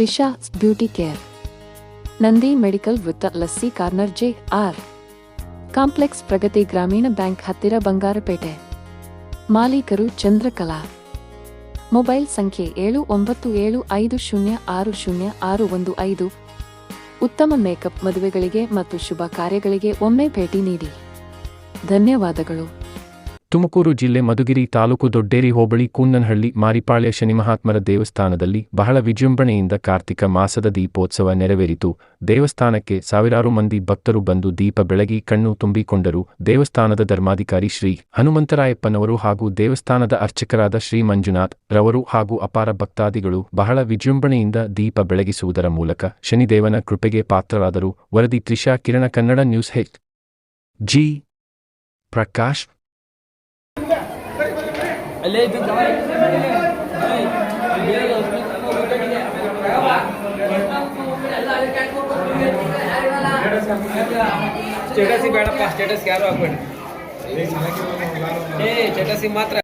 Trisha beauty care. Nandi medical ವೃತ್ತ lassi corner J R. Complex Pragathi Grameena bank ಹತ್ತಿರ ಬಂಗಾರಪೇಟೆ. ಮಾಲೀಕರು Chandrakala. Mobile ಸಂಖ್ಯೆ ಏಳು ಒಂಬತ್ತು ಏಳು ಐದು ಶೂನ್ಯ ಆರು ಶೂನ್ಯ ಆರು ಒಂದು ಐದು. ಉತ್ತಮ ಮೇಕಪ್ ಮದುವೆಗಳಿಗೆ ಮತ್ತು ಶುಭ ಕಾರ್ಯಗಳಿಗೆ ಒಮ್ಮೆ ಭೇಟಿ ನೀಡಿ. ಧನ್ಯವಾದಗಳು. ತುಮಕೂರು ಜಿಲ್ಲೆ ಮಧುಗಿರಿ ತಾಲೂಕು ದೊಡ್ಡೇರಿ ಹೋಬಳಿ ಕೂನ್ನನಹಳ್ಳಿ ಮಾರಿಪಾಳ್ಯ ಶನಿಮಹಾತ್ಮರ ದೇವಸ್ಥಾನದಲ್ಲಿ ಬಹಳ ವಿಜೃಂಭಣೆಯಿಂದ ಕಾರ್ತಿಕ ಮಾಸದ ದೀಪೋತ್ಸವ ನೆರವೇರಿತು. ದೇವಸ್ಥಾನಕ್ಕೆ ಸಾವಿರಾರು ಮಂದಿ ಭಕ್ತರು ಬಂದು ದೀಪ ಬೆಳಗಿ ಕಣ್ಣು ತುಂಬಿಕೊಂಡರು. ದೇವಸ್ಥಾನದ ಧರ್ಮಾಧಿಕಾರಿ ಶ್ರೀ ಹನುಮಂತರಾಯಪ್ಪನವರು ಹಾಗೂ ದೇವಸ್ಥಾನದ ಅರ್ಚಕರಾದ ಶ್ರೀ ಮಂಜುನಾಥ್ ರವರು ಹಾಗೂ ಅಪಾರ ಭಕ್ತಾದಿಗಳು ಬಹಳ ವಿಜೃಂಭಣೆಯಿಂದ ದೀಪ ಬೆಳಗಿಸುವುದರ ಮೂಲಕ ಶನಿದೇವನ ಕೃಪೆಗೆ ಪಾತ್ರರಾದರು. ವರದಿ Trisha Kirana Kannada news H. G. Prakash ಅಲ್ಲೇ ಇದ್ದು ಸ್ಟೇಟಸ್ ಬೇಡಪ್ಪ ಸ್ಟೇಟಸ್ ಯಾರು ಹಾಕ್ಬೇಡಿ ಏ ಸ್ಟೇಟಸ್ ಮಾತ್ರ